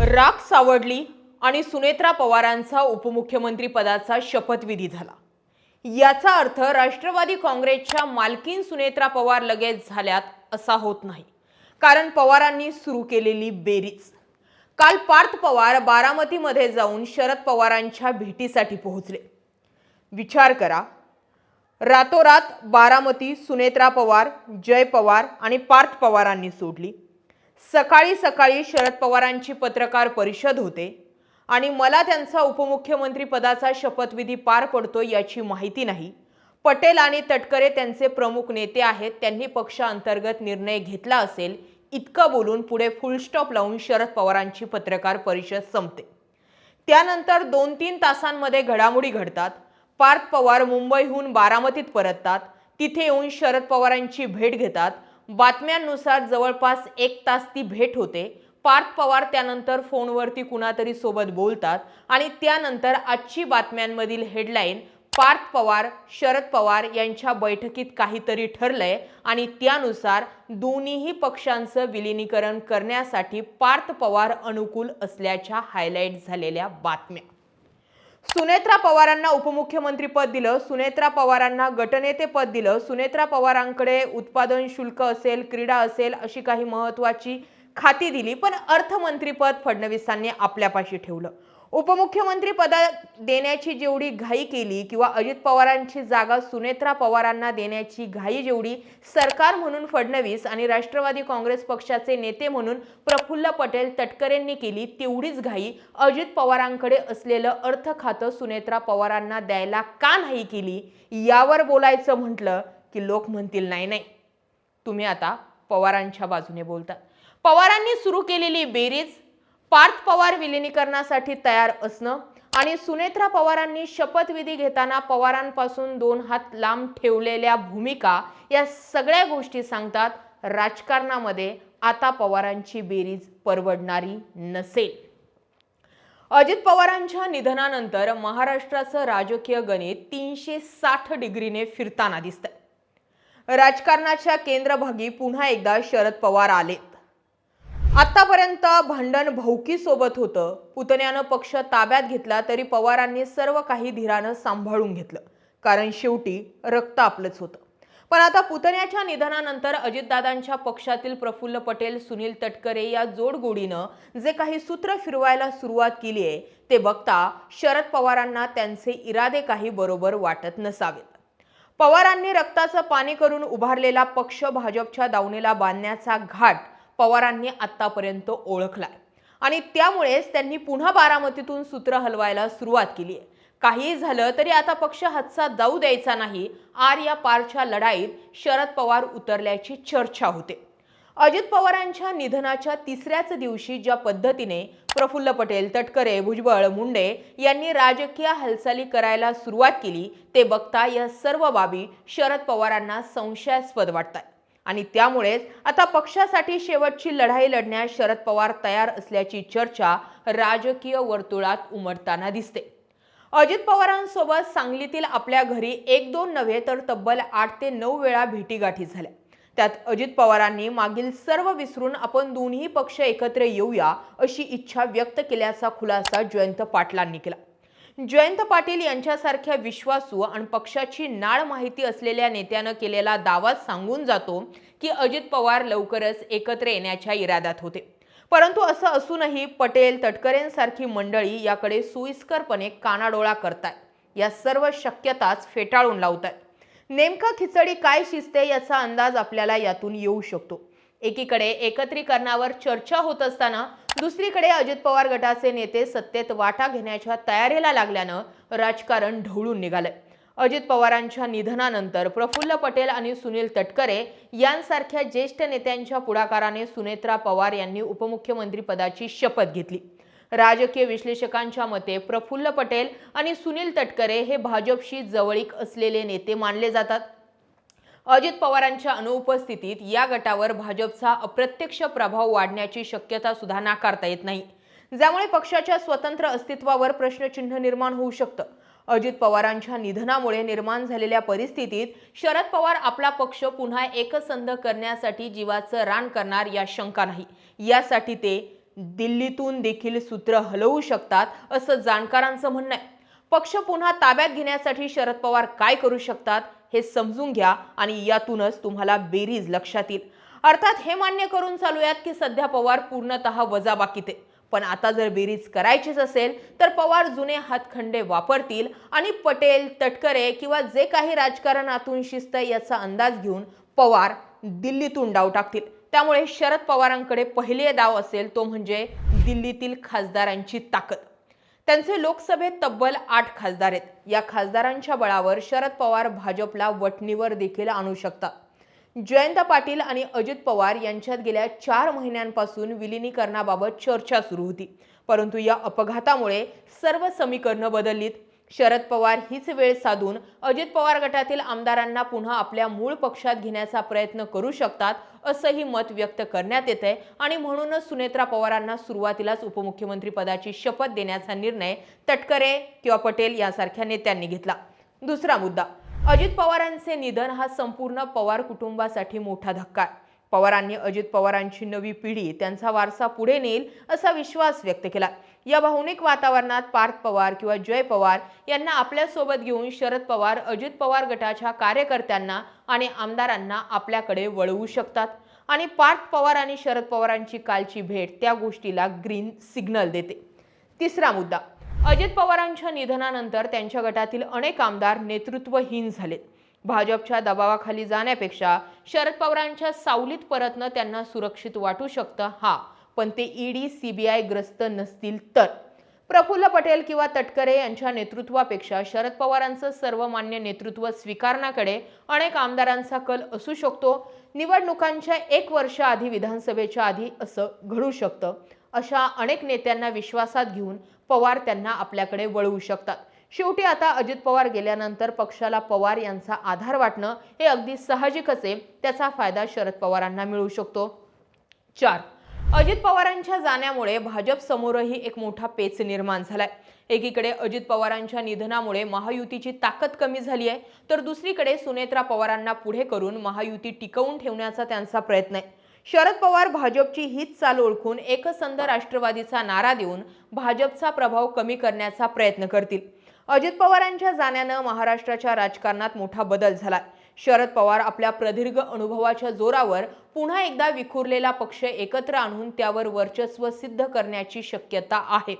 राख सावडली आणि सुनेत्रा पवारांचा उपमुख्यमंत्री पदाचा शपथविधी झाला. याचा अर्थ राष्ट्रवादी काँग्रेसच्या मालकीन सुनेत्रा पवार लगेच झाल्यात असा होत नाही. कारण पवारांनी सुरू केलेली बेरीज. काल पार्थ पवार बारामतीमध्ये जाऊन शरद पवारांच्या भेटीसाठी पोहोचले. विचार करा. रातोरात बारामती सुनेत्रा पवार जय पवार आणि पार्थ पवारांनी सोडली. सकाळी सकाळी शरद पवारांची पत्रकार परिषद होते आणि मला त्यांचा उपमुख्यमंत्री पदाचा शपथविधी पार पडतो याची माहिती नाही. पटेल आणि तटकरे त्यांचे प्रमुख नेते आहेत त्यांनी पक्षांतर्गत निर्णय घेतला असेल इतकं बोलून पुढे फुलस्टॉप लावून शरद पवारांची पत्रकार परिषद संपते. त्यानंतर दोन तीन तासांमध्ये घडामोडी घडतात. पार्थ पवार मुंबईहून बारामतीत परततात. तिथे येऊन शरद पवारांची भेट घेतात. बातम्यांनुसार जवळपास एक तास ती भेट होते. पार्थ पवार त्यानंतर फोनवरती कुणातरी सोबत बोलतात आणि त्यानंतर आजची बातम्यांमधील हेडलाईन पार्थ पवार शरद पवार यांच्या बैठकीत काहीतरी ठरलंय आणि त्यानुसार दोन्हीही पक्षांचं विलिनीकरण करण्यासाठी पार्थ पवार अनुकूल असल्याच्या हायलाईट झालेल्या बातम्या. सुनेत्रा पवारांना उपमुख्यमंत्रीपद दिलं सुनेत्रा पवारांना गटनेतेपद दिलं सुनेत्रा पवारांकडे उत्पादन शुल्क असेल क्रीडा असेल अशी काही महत्वाची खाती दिली पण अर्थमंत्रीपद फडणवीसांनी आपल्यापाशी ठेवलं. उपमुख्यमंत्री पद देण्याची जेवढी घाई केली किंवा अजित पवारांची जागा सुनेत्रा पवारांना देण्याची घाई जेवढी सरकार म्हणून फडणवीस आणि राष्ट्रवादी काँग्रेस पक्षाचे नेते म्हणून प्रफुल्ल पटेल तटकरेंनी केली तेवढीच घाई अजित पवारांकडे असलेलं अर्थ खातं सुनेत्रा पवारांना द्यायला का नाही केली? यावर बोलायचं म्हटलं की लोक म्हणतील नाही नाही तुम्ही आता पवारांच्या बाजूने बोलतात पवारांनी सुरू केलेली बेरीज पार्थ पवार विलिनीकरणासाठी तयार असणं आणि सुनेत्रा पवारांनी शपथविधी घेताना पवारांपासून दोन हात लांब ठेवलेल्या भूमिका या सगळ्या गोष्टी सांगतात. राजकारणामध्ये आता पवारांची बेरीज परवडणारी नसेल. अजित पवारांच्या निधनानंतर महाराष्ट्राचं राजकीय गणित तीनशे साठ डिग्रीने फिरताना दिसतंय. राजकारणाच्या केंद्रभागी पुन्हा एकदा शरद पवार आलेत. आतापर्यंत भांडण भौकी सोबत होतं. पुतण्यानं पक्ष ताब्यात घेतला तरी पवारांनी सर्व काही धीरानं सांभाळून घेतलं. कारण शेवटी रक्त आपलंच होतं. पण आता पुतण्याच्या निधनानंतर अजितदादांच्या पक्षातील प्रफुल्ल पटेल सुनील तटकरे या जोडगोडीनं जे काही सूत्र फिरवायला सुरुवात केली आहे ते बघता शरद पवारांना त्यांचे इरादे काही बरोबर वाटत नसावेत. पवारांनी रक्ताचं पाणी करून उभारलेला पक्ष भाजपच्या दावणीला बांधण्याचा घाट पवारांनी आतापर्यंत ओळखलाय. आणि त्यामुळेच त्यांनी पुन्हा बारामतीतून सूत्र हलवायला सुरुवात केली आहे. काही झालं तरी आता पक्ष हातचा जाऊ द्यायचा नाही. आर या पारच्या लढाईत शरद पवार उतरल्याची चर्चा होते. अजित पवारांच्या निधनाच्या तिसऱ्याच दिवशी ज्या पद्धतीने प्रफुल्ल पटेल तटकरे भुजबळ मुंडे यांनी राजकीय हालचाली करायला सुरुवात केली ते बघता या सर्व बाबी शरद पवारांना संशयास्पद वाटतात. आणि त्यामुळेच आता पक्षासाठी शेवटची लढाई लढण्यास शरद पवार तयार असल्याची चर्चा राजकीय वर्तुळात उमटताना दिसते. अजित पवारांसोबत सांगलीतील आपल्या घरी एक दोन नव्हे तर तब्बल आठ ते नऊ वेळा भेटीगाठी झाल्या. त्यात अजित पवारांनी मागील सर्व विसरून आपण दोन्ही पक्ष एकत्र येऊया अशी इच्छा व्यक्त केल्याचा खुलासा जयंत पाटलांनी केला. जयंत पाटील यांच्यासारख्या विश्वासू आणि पक्षाची नाळ माहिती असलेल्या नेत्यानं केलेला दावा सांगून जातो की अजित पवार लवकरच एकत्र येण्याच्या इराद्यात होते. परंतु असं असूनही पटेल तटकरेंसारखी मंडळी याकडे सोयीस्करपणे कानाडोळा करतायत. या सर्व शक्यताच फेटाळून लावतायत. नेमकं खिचडी काय शिजते याचा अंदाज आपल्याला यातून येऊ शकतो. एकीकडे एकत्रीकरणावर चर्चा होत असताना दुसरीकडे अजित पवार गटाचे नेते सत्तेत वाटा घेण्याच्या तयारीला लागल्यानं राजकारण ढवळून निघालंय. अजित पवारांच्या निधनानंतर प्रफुल्ल पटेल आणि सुनील तटकरे यांसारख्या ज्येष्ठ नेत्यांच्या पुढाकाराने सुनेत्रा पवार यांनी उपमुख्यमंत्री पदाची शपथ घेतली. राजकीय विश्लेषकांच्या मते प्रफुल्ल पटेल आणि सुनील तटकरे हे भाजपशी जवळीक असलेले नेते मानले जातात. अजित पवारांच्या अनुपस्थितीत या गटावर भाजपचा अप्रत्यक्ष प्रभाव वाढण्याची शक्यता सुद्धा नाकारता येत नाही. ज्यामुळे पक्षाच्या स्वतंत्र अस्तित्वावर प्रश्नचिन्ह निर्माण होऊ शकतं. अजित पवारांच्या निधनामुळे निर्माण झालेल्या परिस्थितीत शरद पवार आपला पक्ष पुन्हा एकसंध करण्यासाठी जीवाचं रान करणार या शंका नाही. यासाठी ते दिल्लीतून देखील सूत्र हलवू शकतात असं जाणकारांचं म्हणणं आहे. पक्ष पुन्हा ताब्यात घेण्यासाठी शरद पवार काय करू शकतात? हे समजून घ्या आणि यातूनच तुम्हाला बेरीज लक्षात येईल. अर्थात हे मान्य करून चालूयात की सध्या पवार पूर्णतः वजाबाकीत आहे पण आता जर बेरीज करायचीच असेल तर पवार जुने हातखंडे वापरतील आणि पटेल तटकरे किंवा जे काही राजकारणातून शिस्त आहे याचा अंदाज घेऊन पवार दिल्लीतून डाव टाकतील. त्यामुळे शरद पवारांकडे पहिले डाव असेल तो म्हणजे दिल्लीतील खासदारांची ताकद. त्यांचे लोकसभेत तब्बल आठ खासदार आहेत. या खासदारांच्या बळावर शरद पवार भाजपला वटणीवर देखील आणू शकतात. जयंत पाटील आणि अजित पवार यांच्यात गेल्या चार महिन्यांपासून विलिनीकरणाबाबत चर्चा सुरू होती. परंतु या अपघातामुळे सर्व समीकरणं बदललीत. शरद पवार हीच वेळ साधून अजित पवार गटातील आमदारांना पुन्हा आपल्या मूळ पक्षात घेण्याचा प्रयत्न करू शकतात असंही मत व्यक्त करण्यात येत आहे आणि म्हणूनच सुनेत्रा पवारांना सुरुवातीलाच उपमुख्यमंत्री पदाची शपथ देण्याचा निर्णय तटकरे किंवा पटेल यासारख्या नेत्यांनी घेतला. दुसरा मुद्दा अजित पवारांचे निधन हा संपूर्ण पवार कुटुंबासाठी मोठा धक्का आहे. पवारांनी अजित पवारांची नवी पिढी त्यांचा वारसा पुढे नेईल असा विश्वास व्यक्त केला या भावनिक वातावरणात पार्थ पवार किंवा जय पवार यांना आपल्यासोबत घेऊन शरद पवार अजित पवार गटाच्या कार्यकर्त्यांना आणि आमदारांना आपल्याकडे वळवू शकतात. आणि पार्थ पवार आणि शरद पवारांची कालची भेट त्या गोष्टीला ग्रीन सिग्नल देते. तिसरा मुद्दा. अजित पवारांच्या निधनानंतर त्यांच्या गटातील अनेक आमदार नेतृत्वहीन झालेत. भाजपच्या दबावाखाली जाण्यापेक्षा शरद पवारांच्या सावलीत परतणं त्यांना सुरक्षित वाटू शकतं. हा पण ते ईडी सीबीआय ग्रस्त नसतील तर. प्रफुल्ल पटेल किंवा तटकरे यांच्या नेतृत्वापेक्षा शरद पवारांचं सर्वमान्य नेतृत्व स्वीकारण्याकडे अनेक आमदारांचा कल असू शकतो. निवडणुकांच्या एक वर्ष आधी विधानसभेच्या आधी असं घडू शकतं. अशा अनेक नेत्यांना विश्वासात घेऊन पवार त्यांना आपल्याकडे वळवू शकतात. शेवटी आता अजित पवार गेल्यानंतर पक्षाला पवार यांचा आधार वाटणं हे अगदी साहजिकच आहे. त्याचा फायदा शरद पवारांना मिळू शकतो. चार. अजित पवारांच्या जाण्यामुळे भाजप समोरही एक मोठा पेच निर्माण झालाय. एकीकडे अजित पवारांच्या निधनामुळे महायुतीची ताकद कमी झाली आहे तर दुसरीकडे सुनेत्रा पवारांना पुढे करून महायुती टिकवून ठेवण्याचा त्यांचा प्रयत्न आहे. शरद पवार भाजपची हीच चाल ओळखून एकसंध राष्ट्रवादीचा नारा देऊन भाजपचा प्रभाव कमी करण्याचा प्रयत्न करतील. अजित पवारांच्या जाण्यानं महाराष्ट्राच्या राजकारणात मोठा बदल झाला शरद पवार आपल्या प्रदीर्घ अनुभवाच्या जोरावर पुन्हा एकदा विखुरलेला पक्ष एकत्र आणून त्यावर वर्चस्व सिद्ध करण्याची शक्यता आहे.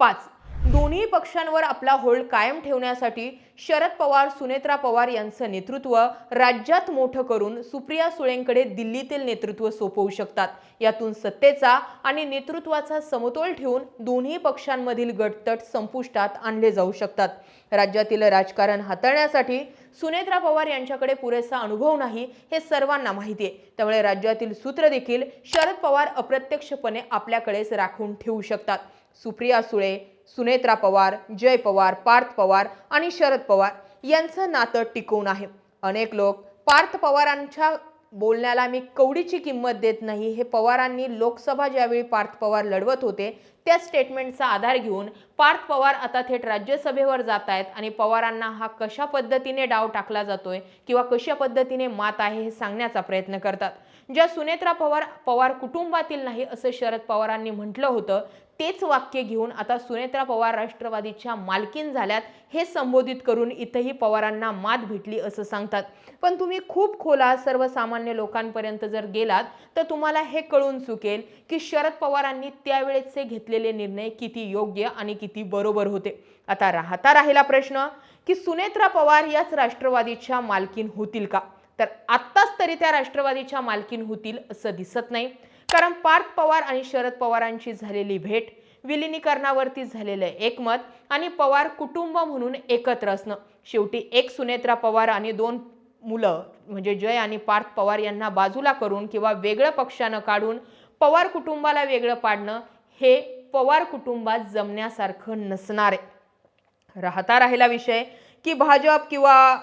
पाच दोन्ही पक्षांवर आपला होल्ड कायम ठेवण्यासाठी शरद पवार सुनेत्रा पवार यांचं नेतृत्व राज्यात मोठं करून सुप्रिया सुळेंकडे दिल्लीतील नेतृत्व सोपवू शकतात. यातून सत्तेचा आणि नेतृत्वाचा समतोल ठेवून दोन्ही पक्षांमधील गटतट संपुष्टात आणले जाऊ शकतात. राज्यातील राजकारण हाताळण्यासाठी सुनेत्रा पवार यांच्याकडे पुरेसा अनुभव नाही हे सर्वांना माहिती आहे त्यामुळे राज्यातील सूत्र देखील शरद पवार अप्रत्यक्षपणे आपल्याकडेच राखून ठेवू शकतात. सुप्रिया सुळे सुनेत्रा पवार जय पवार पार्थ पवार आणि शरद पवार यांचं नातं टिकवून आहे. अनेक लोक पार्थ पवारांच्या बोलण्याला मी कवडीची किंमत देत नाही हे पवारांनी लोकसभा ज्यावेळी पार्थ पवार लढवत होते त्या स्टेटमेंटचा आधार घेऊन पार्थ पवार आता थेट राज्यसभेवर जात आहेत आणि पवारांना हा कशा पद्धतीने डाव टाकला जातोय किंवा कशा पद्धतीने मात आहे हे सांगण्याचा प्रयत्न करतात. ज्या सुनेत्रा पवार पवार कुटुंबातील नाही असं शरद पवारांनी म्हटलं होतं तेच वाक्य घेऊन आता सुनेत्रा पवार राष्ट्रवादीच्या मालकीन झाल्यात हे संबोधित करून इथंही पवारांना मात भेटली असं सांगतात. पण तुम्ही खूप खोला सर्वसामान्य लोकांपर्यंत जर गेलात तर तुम्हाला हे कळून चुकेल की शरद पवारांनी त्यावेळेचे घेतलेले निर्णय किती योग्य आणि किती बरोबर होते. आता राहता राहिला प्रश्न की सुनेत्रा पवार याच राष्ट्रवादीच्या मालकीन होतील का? तर आत्ताच तरी त्या राष्ट्रवादीच्या मालकीन होतील असं दिसत नाही. कारण पार्थ पवार आणि शरद पवारांची झालेली भेट विलिनीकरणावरती झालेलं एकमत आणि पवार कुटुंब म्हणून एकत्र असणं. शेवटी एक सुनेत्रा पवार आणि दोन मुलं म्हणजे जय आणि पार्थ पवार यांना बाजूला करून किंवा वेगळं पक्षानं काढून पवार कुटुंबाला वेगळं पाडणं हे पवार कुटुंबात जमण्यासारखं नसणार. आहे राहता राहिला विषय की भाजप किंवा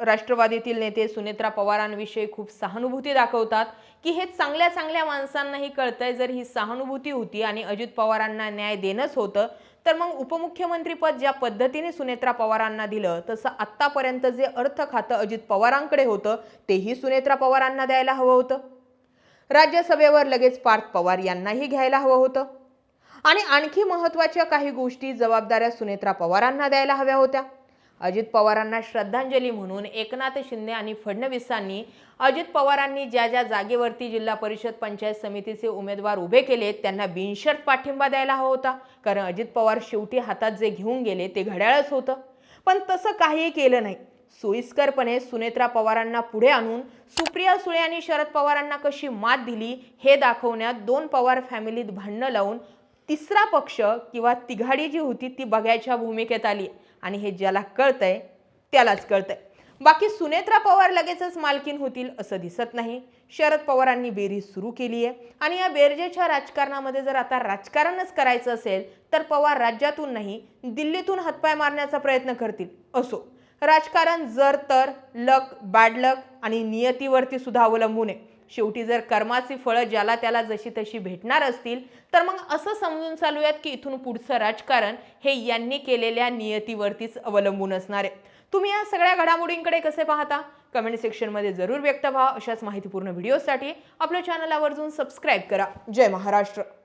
राष्ट्रवादीतील नेते सुनेत्रा पवारांविषयी खूप सहानुभूती दाखवतात की हे चांगल्या चांगल्या माणसांनाही कळतंय. जर ही सहानुभूती होती आणि अजित पवारांना न्याय देणंच होतं तर मग उपमुख्यमंत्रीपद ज्या पद्धतीने सुनेत्रा पवारांना दिलं तसं आत्तापर्यंत जे अर्थ खातं अजित पवारांकडे होतं तेही सुनेत्रा पवारांना द्यायला हवं होतं. राज्यसभेवर लगेच पार्थ पवार यांनाही घ्यायला हवं होतं. आणि आणखी महत्त्वाच्या काही गोष्टी जबाबदाऱ्या सुनेत्रा पवारांना द्यायला हव्या होत्या. अजित पवारांना श्रद्धांजली म्हणून एकनाथ शिंदे आणि फडणवीसांनी अजित पवारांनी ज्या ज्या जागेवरती जिल्हा परिषद पंचायत समितीचे उमेदवार उभे केले त्यांना बिनशर्त पाठिंबा द्यायला हवा होता. कारण अजित पवार शेवटी हातात जे घेऊन गेले ते घड्याळच होतं. पण तसं काहीही केलं नाही. सोयीस्करपणे सुनेत्रा पवारांना पुढे आणून सुप्रिया सुळे आणि शरद पवारांना कशी मात दिली हे दाखवण्यात दोन पवार फॅमिलीत भांडणं लावून तिसरा पक्ष किंवा तिघाडी जी होती ती बघायच्या भूमिकेत आली. आणि हे ज्याला कळतंय त्यालाच कळतंय. बाकी सुनेत्रा पवार लगेचच मालकीन होतील असं दिसत नाही. शरद पवारांनी बेरीज सुरू केली आहे. आणि या बेरजेच्या राजकारणामध्ये जर आता राजकारणच करायचं असेल तर पवार राज्यातून नाही दिल्लीतून हातपाय मारण्याचा प्रयत्न करतील असो. राजकारण जर तर लक बॅड लक आणि नियतीवरती सुद्धा अवलंबून आहे. शेवटी जर कर्माची फळं ज्याला त्याला जशी तशी भेटणार असतील तर मग असं समजून चालूयात की इथून पुढचं राजकारण हे यांनी केलेल्या नियतीवरतीच अवलंबून असणार आहे. तुम्ही या सगळ्या घडामोडींकडे कसे पाहता? कमेंट सेक्शनमध्ये जरूर व्यक्त व्हा. अशाच माहितीपूर्ण व्हिडिओसाठी आपल्या चॅनल आवर्जून सबस्क्राईब करा. जय महाराष्ट्र!